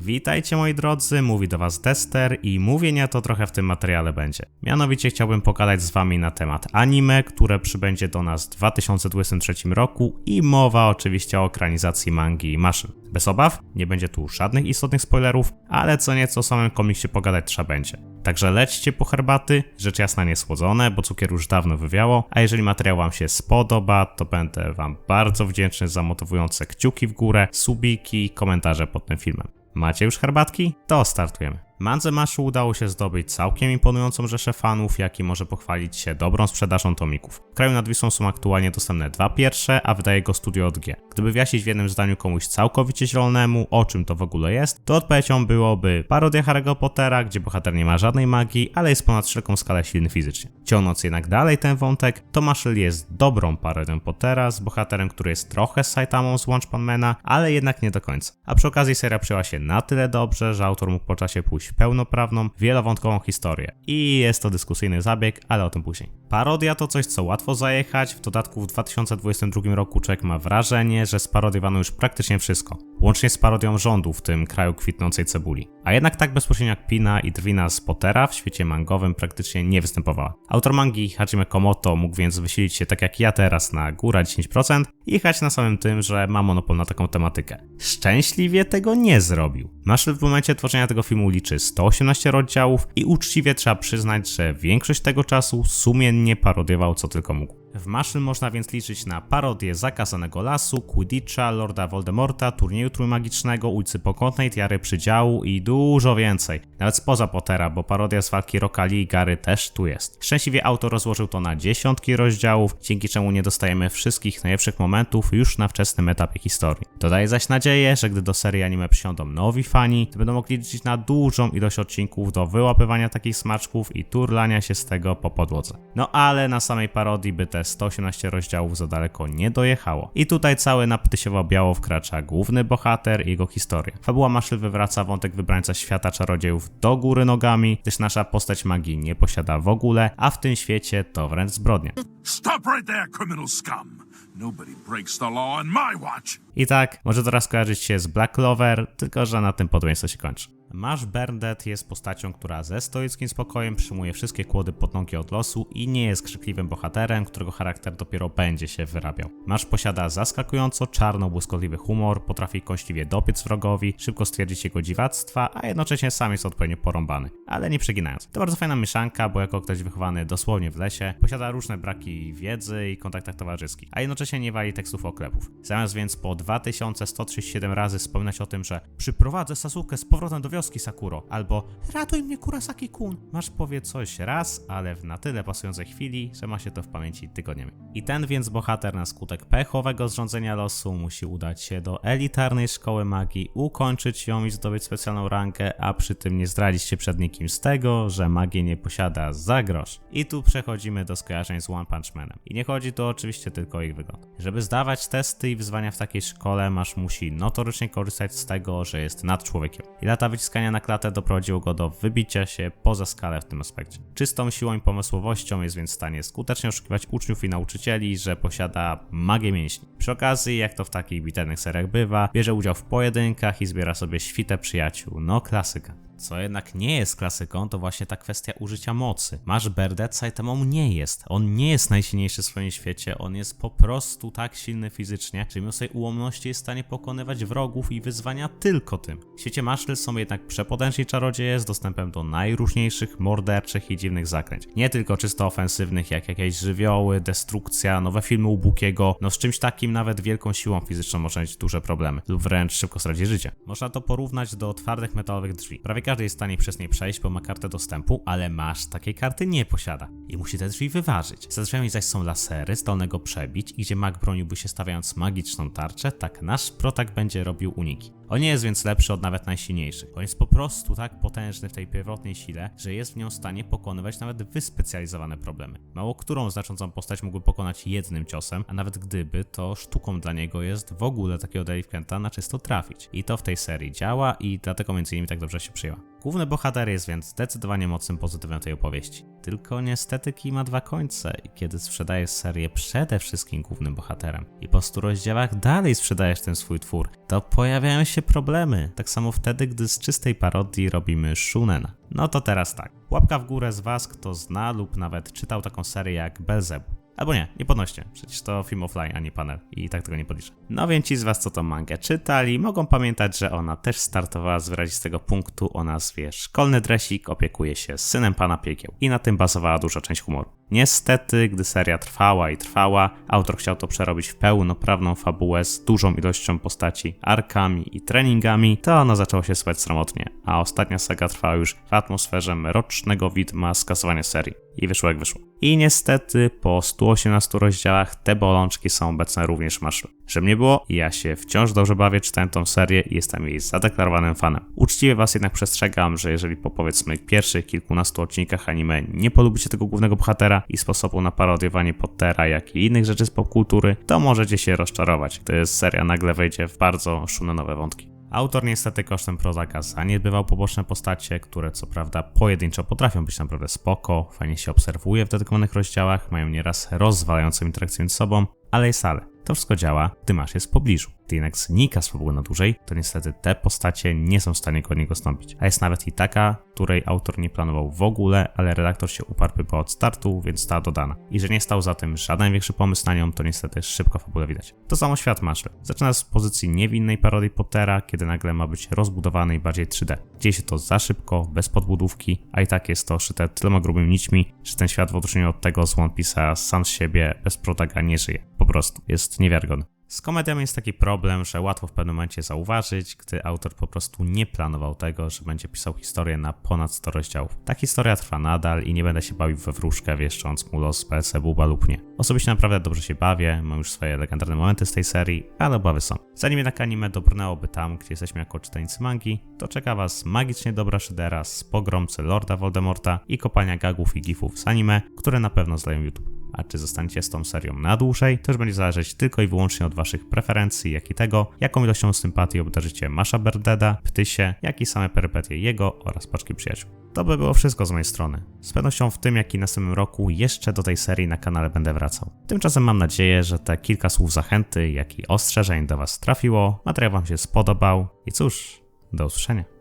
Witajcie moi drodzy, mówi do was Dester i mówienia to trochę w tym materiale będzie. Mianowicie chciałbym pogadać z wami na temat anime, które przybędzie do nas w 2023 roku i mowa oczywiście o ekranizacji mangi i maszyn. Bez obaw, nie będzie tu żadnych istotnych spoilerów, ale co nieco o samym komiksie pogadać trzeba będzie. Także lećcie po herbaty, rzecz jasna niesłodzone, bo cukier już dawno wywiało, a jeżeli materiał wam się spodoba, to będę wam bardzo wdzięczny za motywujące kciuki w górę, subiki i komentarze pod tym filmem. Macie już herbatki? To startujemy. Mandze Maszu udało się zdobyć całkiem imponującą rzeszę fanów, jak i może pochwalić się dobrą sprzedażą tomików. W kraju nad Wisłą są aktualnie dostępne dwa pierwsze, a wydaje go studio od G. Gdyby wyjaśnić w jednym zdaniu komuś całkowicie zielonemu, o czym to w ogóle jest, to odpowiedzią byłoby parodia Harry'ego Pottera, gdzie bohater nie ma żadnej magii, ale jest ponad wszelką skalę silny fizycznie. Ciągnąc jednak dalej ten wątek, to Marshall jest dobrą parodią Pottera z bohaterem, który jest trochę Saitamą z One ale jednak nie do końca. A przy okazji seria przyjęła się na tyle dobrze, że autor mógł po czasie pójść pełnoprawną, wielowątkową historię. I jest to dyskusyjny zabieg, ale o tym później. Parodia to coś, co łatwo zajechać, w dodatku w 2022 roku człowiek ma wrażenie, że sparodiowano już praktycznie wszystko, łącznie z parodią rządu w tym kraju kwitnącej cebuli. A jednak tak bezpośrednio jak Pina i Drwina z Pottera w świecie mangowym praktycznie nie występowała. Autor mangi Hajime Komoto mógł więc wysilić się tak jak ja teraz na góra 10% i jechać na samym tym, że ma monopol na taką tematykę. Szczęśliwie tego nie zrobił. Marshall w momencie tworzenia tego filmu liczy 118 rozdziałów i uczciwie trzeba przyznać, że większość tego czasu sumiennie parodiował co tylko mógł. W Maszyn można więc liczyć na parodię Zakazanego Lasu, Quidditcha, Lorda Voldemorta, Turnieju Trójmagicznego, Ulicy Pokątnej, Tiary Przydziału i dużo więcej. Nawet spoza Pottera, bo parodia z walki Rokali i Gary też tu jest. Szczęśliwie autor rozłożył to na dziesiątki rozdziałów, dzięki czemu nie dostajemy wszystkich najlepszych momentów już na wczesnym etapie historii. Dodaje zaś nadzieję, że gdy do serii anime przysiądą nowi fani, to będą mogli liczyć na dużą ilość odcinków do wyłapywania takich smaczków i turlania się z tego po podłodze. No ale na samej parodii by te 118 rozdziałów za daleko nie dojechało. I tutaj cały naptysiowo-biało wkracza główny bohater i jego historia. Fabuła Maszyl wywraca wątek wybrańca świata czarodziejów do góry nogami, gdyż nasza postać magii nie posiada w ogóle, a w tym świecie to wręcz zbrodnia. Stop right there, criminal scum! Nobody breaks the law on my watch! I tak, może teraz kojarzyć się z Black Clover, tylko że na tym podobieństwo się kończy. Masz Berndet jest postacią, która ze stoickim spokojem przyjmuje wszystkie kłody nogi od losu i nie jest krzykliwym bohaterem, którego charakter dopiero będzie się wyrabiał. Masz posiada zaskakująco czarno-błyskotliwy humor, potrafi kąśliwie dopiec wrogowi, szybko stwierdzić jego dziwactwa, a jednocześnie sam jest odpowiednio porąbany. Ale nie przeginając. To bardzo fajna mieszanka, bo jako ktoś wychowany dosłownie w lesie, posiada różne braki wiedzy i kontaktach towarzyskich, a jednocześnie nie wali tekstów oklepów. Zamiast więc po 2137 razy wspominać o tym, że przyprowadzę Sasuke z powrotem do wioski Sakuro, albo ratuj mnie Kurasaki-kun. Masz powie coś raz, ale w na tyle pasującej chwili, że ma się to w pamięci tygodniami. I ten więc bohater na skutek pechowego zrządzenia losu musi udać się do elitarnej szkoły magii, ukończyć ją i zdobyć specjalną rankę, a przy tym nie zdradzić się przed nikim z tego, że magię nie posiada za grosz. I tu przechodzimy do skojarzeń z One Punch Manem. I nie chodzi tu oczywiście tylko o ich wygląd. Żeby zdawać testy i wyzwania w takiej szkole, masz musi notorycznie korzystać z tego, że jest nad człowiekiem. I lata wyciskania na klatę doprowadziło go do wybicia się poza skalę w tym aspekcie. Czystą siłą i pomysłowością jest więc w stanie skutecznie oszukiwać uczniów i nauczycieli, że posiada magię mięśni. Przy okazji, jak to w takich biternych seriach bywa, bierze udział w pojedynkach i zbiera sobie świtę przyjaciół. No klasyka. Co jednak nie jest klasyką, to właśnie ta kwestia użycia mocy. Masz Berdet, Saitamą nie jest. On nie jest najsilniejszy w swoim świecie, on jest po prostu tak silny fizycznie, że mimo swojej ułomności jest w stanie pokonywać wrogów i wyzwania tylko tym. W świecie Maszl są jednak przepotężni czarodzieje z dostępem do najróżniejszych morderczych i dziwnych zakręć. Nie tylko czysto ofensywnych, jak jakieś żywioły, destrukcja, nowe filmy u Bukiego, no z czymś takim nawet wielką siłą fizyczną można mieć duże problemy lub wręcz szybko stracić życie. Można to porównać do twardych metalowych drzwi. Prawie każdy jest w stanie przez nie przejść, bo ma kartę dostępu, ale masz takiej karty nie posiada i musi te drzwi wyważyć. Za drzwiami zaś są lasery, zdolnego przebić gdzie mag broniłby się stawiając magiczną tarczę, tak nasz protak będzie robił uniki. On nie jest więc lepszy od nawet najsilniejszych. On jest po prostu tak potężny w tej pierwotnej sile, że jest w nią w stanie pokonywać nawet wyspecjalizowane problemy. Mało którą znaczącą postać mógłby pokonać jednym ciosem, a nawet gdyby, to sztuką dla niego jest w ogóle takiego delikventa na czysto trafić. I to w tej serii działa i dlatego między innymi tak dobrze się przyjęła. Główny bohater jest więc zdecydowanie mocnym pozytywem tej opowieści. Tylko niestety kij ma dwa końce i kiedy sprzedajesz serię przede wszystkim głównym bohaterem i po 100 rozdziałach dalej sprzedajesz ten swój twór, to pojawiają się problemy. Tak samo wtedy, gdy z czystej parodii robimy shunen. No to teraz tak. Łapka w górę z was, kto zna lub nawet czytał taką serię jak Belzebub. Albo nie, nie podnoście, przecież to film offline, a nie panel i tak tego nie podliczę. No więc ci z was, co tą mangę czytali, mogą pamiętać, że ona też startowała z wyrazistego punktu o nazwie Szkolny dresik opiekuje się synem pana piekieł i na tym bazowała duża część humoru. Niestety, gdy seria trwała i trwała, autor chciał to przerobić w pełnoprawną fabułę z dużą ilością postaci, arkami i treningami, to ono zaczęło się słać sromotnie, a ostatnia saga trwała już w atmosferze mrocznego widma skasowania serii. I wyszło jak wyszło. I niestety po 118 rozdziałach te bolączki są obecne również w Maszlu. Że mnie było, ja się wciąż dobrze bawię czytając tą serię i jestem jej zadeklarowanym fanem. Uczciwie was jednak przestrzegam, że jeżeli po powiedzmy pierwszych kilkunastu odcinkach anime nie polubicie tego głównego bohatera i sposobu na parodiowanie Pottera, jak i innych rzeczy z popkultury, to możecie się rozczarować, gdy seria nagle wejdzie w bardzo szumne wątki. Autor niestety kosztem Prozaka zaniedbywał poboczne postacie, które co prawda pojedynczo potrafią być naprawdę spoko, fajnie się obserwuje w dedykowanych rozdziałach, mają nieraz rozwalającą interakcję między sobą, ale i sale. To wszystko działa, gdy masz jest w pobliżu. Gdy jednak znika z na dłużej, to niestety te postacie nie są w stanie go niego stąpić. A jest nawet i taka, której autor nie planował w ogóle, ale redaktor się uparł chyba od startu, więc została dodana. I że nie stał za tym żaden większy pomysł na nią, to niestety szybko fabule widać. To samo świat Mashle. Zaczyna z pozycji niewinnej parodii Pottera, kiedy nagle ma być rozbudowany i bardziej 3D. Dzieje się to za szybko, bez podbudówki, a i tak jest to szyte tyloma grubymi nićmi, że ten świat w odróżnieniu od tego z One Piece'a sam z siebie bez protaga nie żyje. Po prostu jest niewiarygodny. Z komedią jest taki problem, że łatwo w pewnym momencie zauważyć, gdy autor po prostu nie planował tego, że będzie pisał historię na ponad 100 rozdziałów. Ta historia trwa nadal i nie będę się bawił we wróżkę, wieszcząc mu los Belzebuba lub nie. Osobiście naprawdę dobrze się bawię, mam już swoje legendarne momenty z tej serii, ale obawy są. Zanim jednak anime dobrnęłoby tam, gdzie jesteśmy jako czytelnicy mangi, to czeka was magicznie dobra szydera z pogromcy Lorda Voldemorta i kopania gagów i gifów z anime, które na pewno zleją YouTube. A czy zostaniecie z tą serią na dłużej, już będzie zależeć tylko i wyłącznie od waszych preferencji, jak i tego, jaką ilością sympatii obdarzycie Masha Berdeda, Ptysie, jak i same perypetie jego oraz paczki przyjaciół. To by było wszystko z mojej strony. Z pewnością w tym, jak i następnym roku jeszcze do tej serii na kanale będę wracał. Tymczasem mam nadzieję, że te kilka słów zachęty, jak i ostrzeżeń do was trafiło, materiał wam się spodobał i cóż, do usłyszenia.